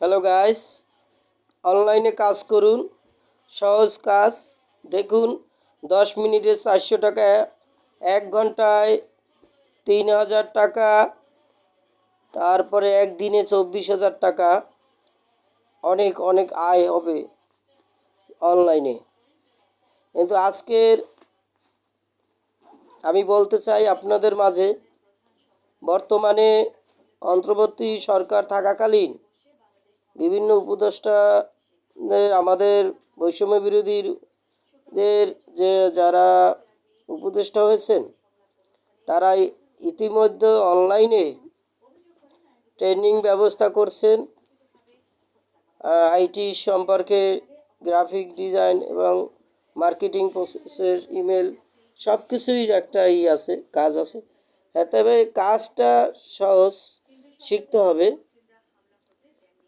Hello guys অনলাইনে কাজ করুন। সহজ কাজ। দেখুন, দশ মিনিটে চারশো টাকা, এক ঘন্টায় তিন হাজার টাকা, তারপরে একদিনে চব্বিশ হাজার টাকা। অনেক অনেক আয় হবে অনলাইনে কিন্তু আজকের, আমি বলতে চাই আপনাদের মাঝে বর্তমানে অন্তর্বর্তী সরকার থাকাকালীন বিভিন্ন উপদেষ্টাদের, আমাদের বৈষম্য বিরোধীদের যে যারা উপদেষ্টা হয়েছেন তারা ইতিমধ্যে অনলাইনে ট্রেনিং ব্যবস্থা করছেন। আইটি সম্পর্কে গ্রাফিক ডিজাইন এবং মার্কেটিং প্রসেসের ইমেল সব কিছুই একটা ই আছে, কাজ আছে। তবে কাজটা সহজ শিখতে হবে।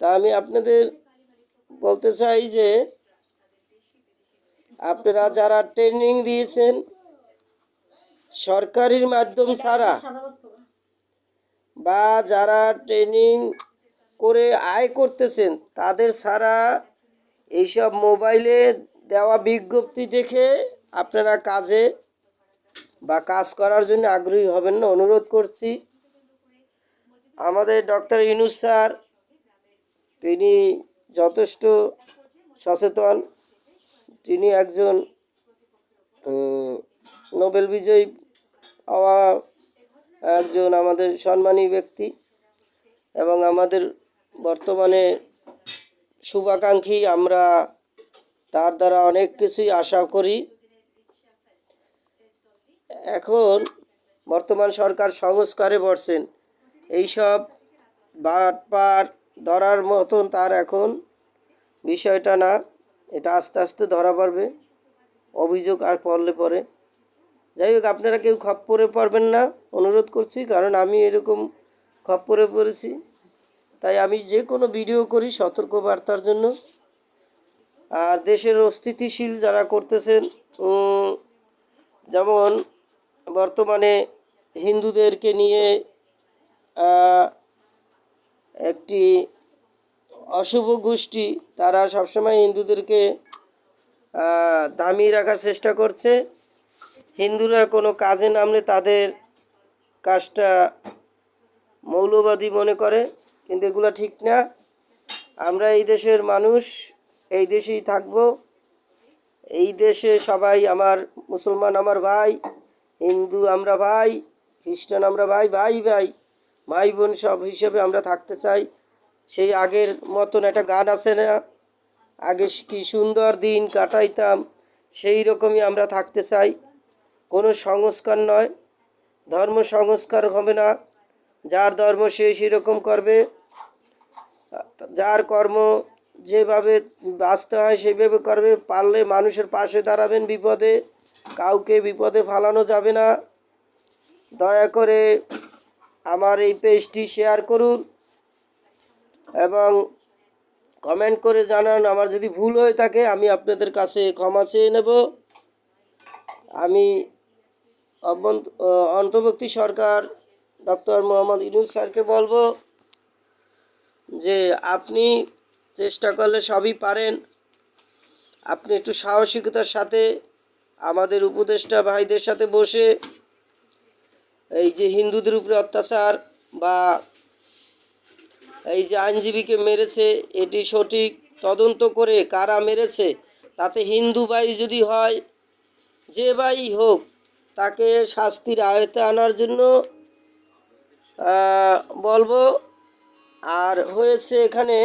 তা আমি আপনাদের বলতে চাই যে, আপনারা যারা ট্রেনিং দিয়েছেন, সরকারির মাধ্যম ছাড়া বা যারা ট্রেনিং করে আয় করতেছেন, তাদের ছাড়া এইসব মোবাইলে দেওয়া বিজ্ঞপ্তি দেখে আপনারা কাজে বা কাজ করার জন্য আগ্রহী হবেন না, অনুরোধ করছি। আমাদের ডক্টর ইনুস স্যার, তিনি যথেষ্ট সচেতন। তিনি একজন নোবেল বিজয়ী হওয়া একজন আমাদের সম্মানী ব্যক্তি এবং আমাদের বর্তমানে শুভাকাঙ্ক্ষী। আমরা তার দ্বারা অনেক কিছুই আশা করি। এখন বর্তমান সরকার সংস্কারে বসছেন। এইসব বাটপার ধরার মতন তার এখন বিষয়টা না। এটা আস্তে আস্তে ধরা পড়বে। অভিযোগ আর পড়লে পরে। যাই হোক, আপনারা কেউ খপ্পরে পড়বেন না। অনুরোধ করছি, কারণ আমি এরকম খপ্পরে পড়েছি। তাই আমি যে কোনো ভিডিও করি সতর্ক বার্তার জন্য। আর দেশের অস্থিতিশীল যারা করতেছেন যেমন বর্তমানে হিন্দুদেরকে নিয়ে একটি অশুভ গোষ্ঠী, তারা সবসময় হিন্দুদেরকে দামিয়ে রাখার চেষ্টা করছে। হিন্দুরা কোনো কাজে নামলে তাদের কাজটা মৌলবাদী মনে করে, কিন্তু এগুলো ঠিক না। আমরা এই দেশের মানুষ, এই দেশেই থাকব। এই দেশে সবাই আমার মুসলমান, আমার ভাই হিন্দু আমরা ভাই, খ্রিস্টান আমরা ভাই ভাই ভাই ভাই বোন সব হিসেবে আমরা থাকতে চাই। সেই আগের মতন একটা গান আছে না? আগে কি সুন্দর দিন কাটাইতাম, সেই রকমই আমরা থাকতে চাই। কোনো সংস্কার নয়, ধর্ম সংস্কার হবে না। যার ধর্ম সে সেরকম করবে। যার কর্ম যেভাবে বাঁচতে হয় সেভাবে করবে। পারলে মানুষের পাশে দাঁড়াবেন বিপদে। কাউকে বিপদে ফালানো যাবে না। দয়া করে আমার এই পেজটি শেয়ার করুন এবং কমেন্ট করে জানান। আমার যদি ভুল হয়ে থাকে, আমি আপনাদের কাছে ক্ষমা চেয়ে নেব। আমি অন্তর্বর্তী সরকার ডক্টর মোহাম্মদ ইউনুস স্যারকে বলব যে, আপনি চেষ্টা করলে সবই পারেন। আপনি একটু সাহসিকতার সাথে আমাদের উপদেষ্টা ভাইদের সাথে বসে এই যে হিন্দুদের উপরে অত্যাচার বা এই যে আইনজীবীকে মেরেছে, এটি সঠিক তদন্ত করে কারা মেরেছে, তাতে হিন্দু ভাই যদি হয়, যে ভাই হোক, তাকে শাস্তির আয়তে আনার জন্য বলব। আর হয়েছে এখানে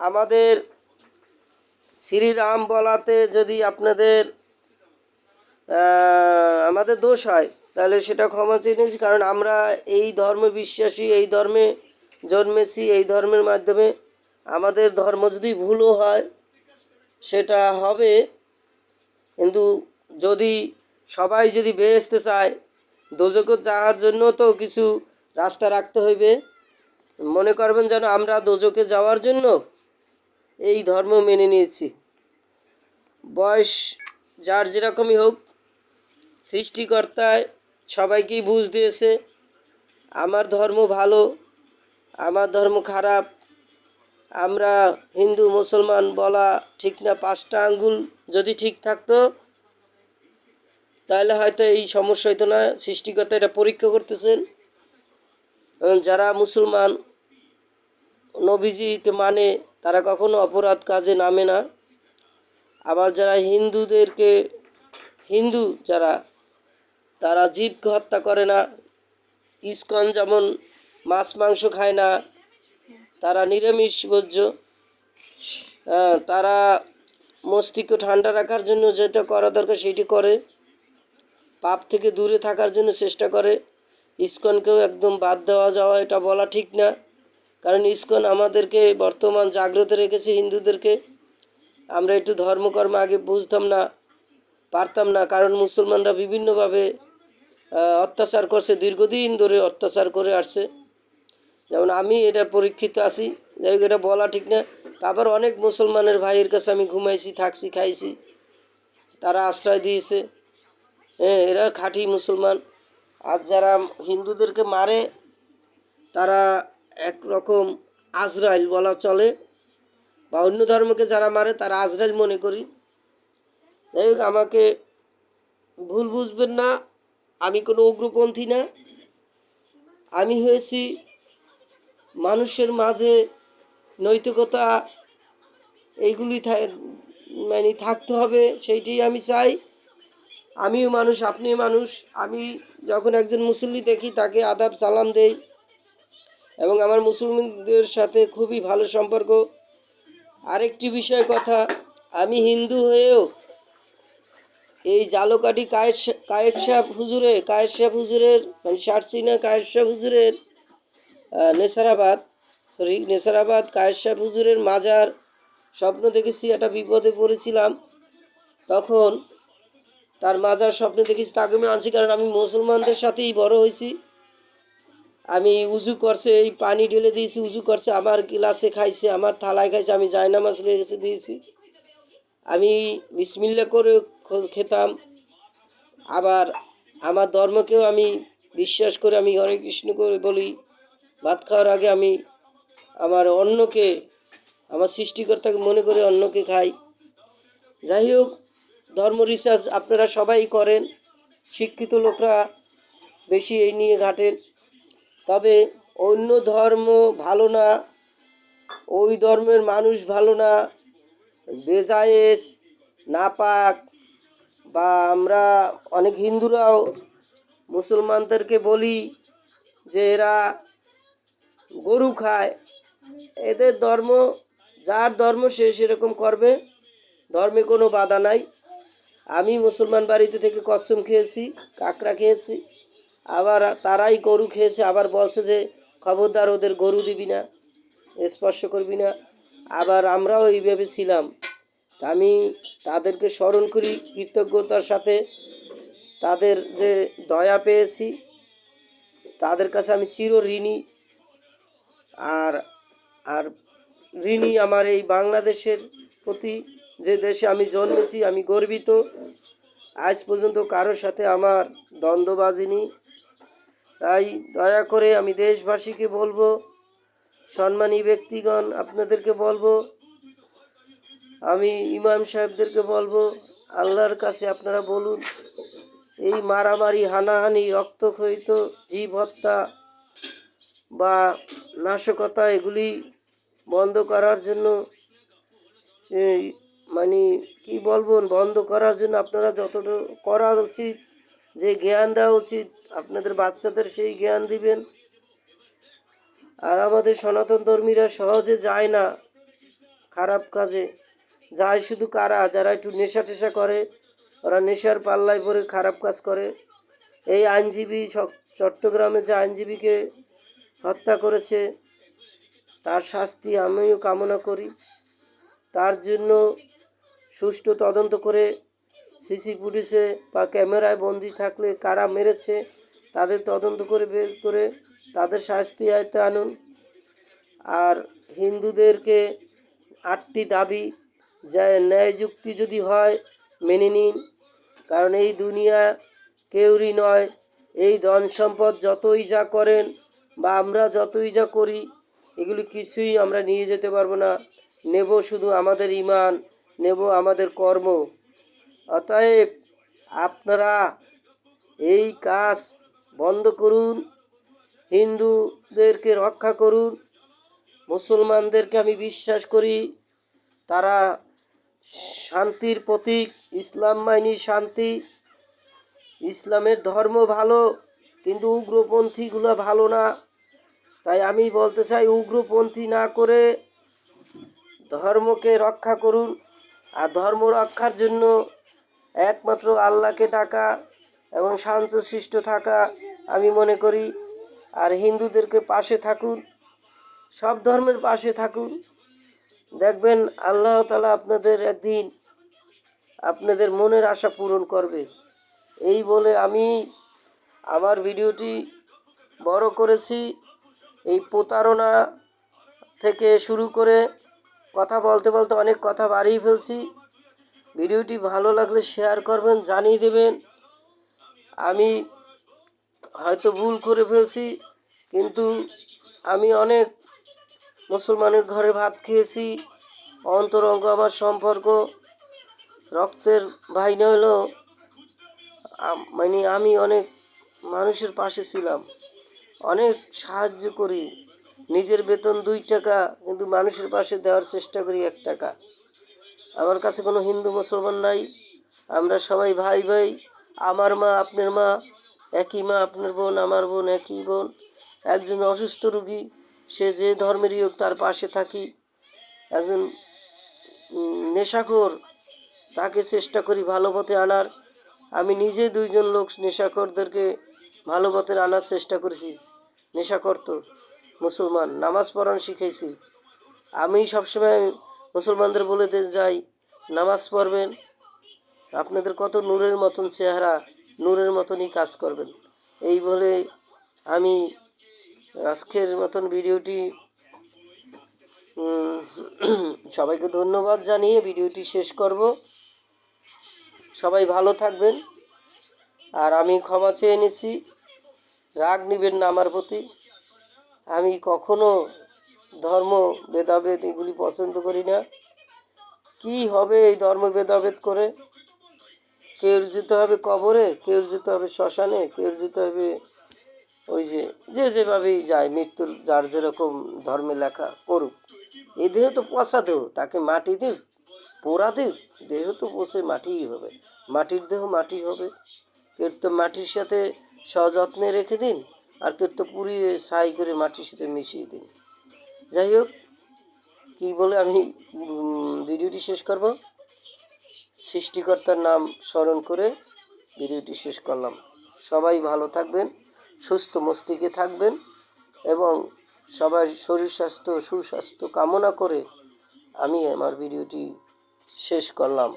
আমাদের শ্রীরাম বলাতে যদি আপনাদের আমাদের দোষ হয়। তাহলে সেটা ক্ষমা চেয়ে নিয়েছি, কারণ আমরা এই ধর্মে বিশ্বাসী, এই ধর্মে জন্মেছি, এই ধর্মের মাধ্যমে আমাদের ধর্ম যদি ভুলও হয়, সেটা হবে। কিন্তু যদি সবাই যদি বেহেস্তে চায় দোজকে যাওয়ার জন্য তো কিছু রাস্তা রাখতে হইবে। মনে করবেন যেন আমরা দোজকে যাওয়ার জন্য এই ধর্ম মেনে নিয়েছি। বয়স যার যেরকমই হোক সৃষ্টিকর্তায় সবাইকেই বুঝ দিয়েছে, আমার ধর্ম ভালো, আমার ধর্ম খারাপ, আমরা হিন্দু, মুসলমান বলা ঠিক না, পাঁচটা আঙ্গুল যদি ঠিক থাকতো, তাহলে হয়তো এই সমস্যা হতো না, সৃষ্টিকর্তা এটা পরীক্ষা করতেছেন। যারা মুসলমান, নবীজিকে মানে তারা কখনো অপরাধ কাজে নামে না। আবার যারা হিন্দুদেরকে, হিন্দু যারা তারা জীবকে হত্যা করে না। ইস্কন যেমন মাছ, মাংস খায় না, তারা নিরামিষ ভোজ্য। তারা মস্তিষ্ক ঠান্ডা রাখার জন্য যেটা করা দরকার সেটি করে। পাপ থেকে দূরে থাকার জন্য চেষ্টা করে। ইস্কনকেও একদম বাদ দেওয়া যাওয়া এটা বলা ঠিক না। কারণ ইস্কন আমাদেরকে বর্তমান জাগ্রত রেখেছে হিন্দুদেরকে। আমরা একটু ধর্মকর্ম আগে বুঝতাম না, পারতাম না। কারণ মুসলমানরা বিভিন্নভাবে অত্যাচার করছে, দীর্ঘদিন ধরে অত্যাচার করে আসছে। যেমন আমি এটা পরীক্ষিত আছি, যাই হোক, এটা বলা ঠিক না। তারপর অনেক মুসলমানের ভাইয়ের কাছে আমি ঘুমাইছি, থাকছি, খাইছি। তারা আশ্রয় দিয়েছে। হ্যাঁ এরা খাঁটি মুসলমান। আর যারা হিন্দুদেরকে মারে, তারা একরকম আজরাইল বলা চলে। বা অন্য ধর্মকে যারা মারে, তারা আজরাইল মনে করি। যাই হোক, আমাকে ভুল বুঝবেন না। আমি কোনো উগ্রপন্থী না। আমি হয়েছি মানুষের মাঝে নৈতিকতা, এইগুলি মানে থাকতে হবে সেইটাই আমি চাই। আমিও মানুষ, আপনিও মানুষ। আমি যখন একজন মুসল্লি দেখি, তাকে আদাব, সালাম দেই এবং আমার মুসলমানদের সাথে খুবই ভালো সম্পর্ক। আরেকটি বিষয় কথা, আমি হিন্দু হয়েও এই জালকাটি কায়েব সাহেব হুজুরে কায়ের সাহেব হুজুরের মানে সারসিনা কায়ের সাহেব হুজুরের নেসারাবাদ সরি নেসারাবাদ কায়ের সাহেব হুজুরের মাজার স্বপ্ন দেখেছি, একটা বিপদে পড়েছিলাম। তখন তার মাজার স্বপ্ন দেখেছি, তাকে আমি আনছি কারণ আমি মুসলমানদের সাথেই বড় হয়েছি। আমি উজু করছে, এই পানি ঢেলে দিয়েছি, উজু করছে, আমার গ্লাসে খাইছে, আমার থালায় খাইছে, আমি জায়নামাজ রেখে দিয়েছি। আমি বিসমিল্লা করে খেতাম। আবার আমার ধর্মকেও আমি বিশ্বাস করে আমি হরে কৃষ্ণ করে বলি। ভাত খাওয়ার আগে আমি আমার অন্যকে, আমার সৃষ্টিকর্তাকে মনে করে অন্যকে খাই। যাই হোক, ধর্ম রিসার্চ আপনারা সবাই করেন, শিক্ষিত লোকরা বেশি এই নিয়ে ঘাটেন। তবে অন্য ধর্ম ভালো না, ওই ধর্মের মানুষ ভালো না। বেজায়েস, নাপাক বা আমরা অনেক হিন্দুরাও মুসলমানদেরকে বলি যে এরা গরু খায়। এদের ধর্ম, যার ধর্ম সে সেরকম করবে, ধর্মে কোনো বাধা নাই। আমি মুসলমান বাড়িতে থেকে কসম খেয়েছি, কাঁকড়া খেয়েছি, আবার তারাই গরু খেয়েছে, আবার বলছে যে, খবরদার ওদের গরু দিবি না, স্পর্শ করবি না। আবার আমরাও এইভাবে ছিলাম। আমি তাদেরকে স্মরণ করি, কৃতজ্ঞতার সাথে তাদের যে দয়া পেয়েছি, তাদের কাছে আমি চির ঋণী। আর আর ঋণী আমার এই বাংলাদেশের প্রতি যে দেশে আমি জন্মেছি, আমি গর্বিত। আজ পর্যন্ত কারোর সাথে আমার দ্বন্দ্ব বাজিনি। তাই দয়া করে আমি দেশবাসীকে বলব, সম্মানী ব্যক্তিগণ, আপনাদেরকে বলব আমি ইমাম সাহেবদেরকে বলব, আল্লাহর কাছে আপনারা বলুন, এই মারামারি, হানাহানি, রক্তক্ষয়িত জীব হত্যা বা নাশকতা, এগুলি বন্ধ করার জন্য মানে কি বলব, বন্ধ করার জন্য আপনারা যতটা করা উচিত, যে জ্ঞান দেওয়া উচিত, আপনাদের বাচ্চাদের সেই জ্ঞান দিবেন। আর আমাদের সনাতন ধর্মীরা সহজে যায় না খারাপ কাজে। যায় শুধু কারা? যারা একটু নেশা টেশা করে, ওরা নেশার পাল্লায় পরে খারাপ কাজ করে। এই আইনজীবী চট্টগ্রামে যে আইনজীবীকে হত্যা করেছে, তার শাস্তি আমিও কামনা করি। তার জন্য সুষ্ঠু তদন্ত করে সিসি ফুটেজে বা ক্যামেরায় বন্দি থাকলে কারা মেরেছে, তাদের তদন্ত করে বের করে তাদের শাস্তি আয়তে আনুন। আর হিন্দুদেরকে আটটি দাবি যা ন্যায় যুক্তি যদি হয়, মেনে নিন। কারণ এই দুনিয়া কেউরই নয়। এই ধন সম্পদ যতই যা করেন বা আমরা যতই যা করি, এগুলি কিছুই আমরা নিয়ে যেতে পারব না। নেব শুধু আমাদের ইমান, নেব আমাদের কর্ম। অতএব আপনারা এই কাজ বন্ধ করুন, হিন্দুদেরকে রক্ষা করুন, মুসলমানদেরকে আমি বিশ্বাস করি, তারা শান্তির প্রতীক, ইসলাম মাইনি শান্তি। ইসলামের ধর্ম ভালো, কিন্তু উগ্রপন্থীগুলো ভালো না। তাই আমি বলতে চাই, উগ্রপন্থী না করে ধর্মকে রক্ষা করুন। আর ধর্ম রক্ষার জন্য একমাত্র আল্লাহকে ডাকা এবং শান্তশিষ্ট থাকা আমি মনে করি। আর হিন্দুদেরকে পাশে থাকুন, সব ধর্মের পাশে থাকুন। দেখবেন আল্লাহ তালা আপনাদের একদিন আপনাদের মনের আশা পূরণ করবে। এই বলে আমি আমার ভিডিওটি বড় করেছি। এই প্রতারণা থেকে শুরু করে কথা বলতে বলতে অনেক কথা বাড়িয়ে ফেলছি। ভিডিওটি ভালো লাগলে শেয়ার করবেন, জানিয়ে দেবেন। আমি হয়তো ভুল করে ফেলছি, কিন্তু আমি অনেক মুসলমানের ঘরে ভাত খেয়েছি। অন্তরঙ্গ আমার সম্পর্ক। রক্তের ভাই না হলেও মানে আমি অনেক মানুষের পাশে ছিলাম। অনেক সাহায্য করি। নিজের বেতন দুই টাকা, কিন্তু মানুষের পাশে দেওয়ার চেষ্টা করি এক টাকা। আমার কাছে কোনো হিন্দু মুসলমান নাই। আমরা সবাই ভাই ভাই। আমার মা, আপনার মা, একই মা, আপনার বোন, আমার বোন, একই বোন। একজন অসুস্থ রুগী সে যে ধর্মেরই হোক তার পাশে থাকি, একজন নেশাখোর, তাকে চেষ্টা করি ভালো পথে আনার। আমি নিজে দুইজন লোক নেশাখোরদেরকে ভালো পথে আনার চেষ্টা করেছি নেশা করতো মুসলমান, নামাজ পড়ানো শিখেছি আমি সবসময় মুসলমানদের বলে যাই, নামাজ পড়বেন, আপনাদের কত নূরের মতন চেহারা, নূরের মতনই কাজ করবেন। এই বলে আমি আজকের মতন ভিডিওটি সবাইকে ধন্যবাদ জানিয়ে ভিডিওটি শেষ করব। সবাই ভালো থাকবেন। আর আমি ক্ষমা চেয়ে নিছি রাগ নিবেন না আমার প্রতি। আমি কখনো ধর্ম ভেদাভেদ এগুলি পছন্দ করি না। কি হবে এই ধর্ম ভেদাভেদ করে? কেউ যেতে হবে কবরে, কেউ যেতে হবে শ্মশানে, কেউ যেতে হবে ওই যে যে যেভাবেই যায়, মৃত্যুর যার যেরকম ধর্মে লেখা করুক। এই দেহ তো পচা দেহ, তাকে মাটি দিক, পোড়া দিক, দেহ তো পচে মাটিই হবে। মাটির দেহ মাটি হবে। কেউ তো মাটির সাথে সযত্নে রেখে দিন, আর কেউ তো পুড়িয়ে ছাই করে মাটির সাথে মিশিয়ে দিন। যাই হোক, কী বলে আমি ভিডিওটি শেষ করব। সৃষ্টিকর্তার নাম স্মরণ করে ভিডিওটি শেষ করলাম। সবাই ভালো থাকবেন। সুস্থ মস্তিকে থাকবেন এবং সবার শরীর স্বাস্থ্য, সুস্বাস্থ্য কামনা করে আমি আমার ভিডিওটি শেষ করলাম।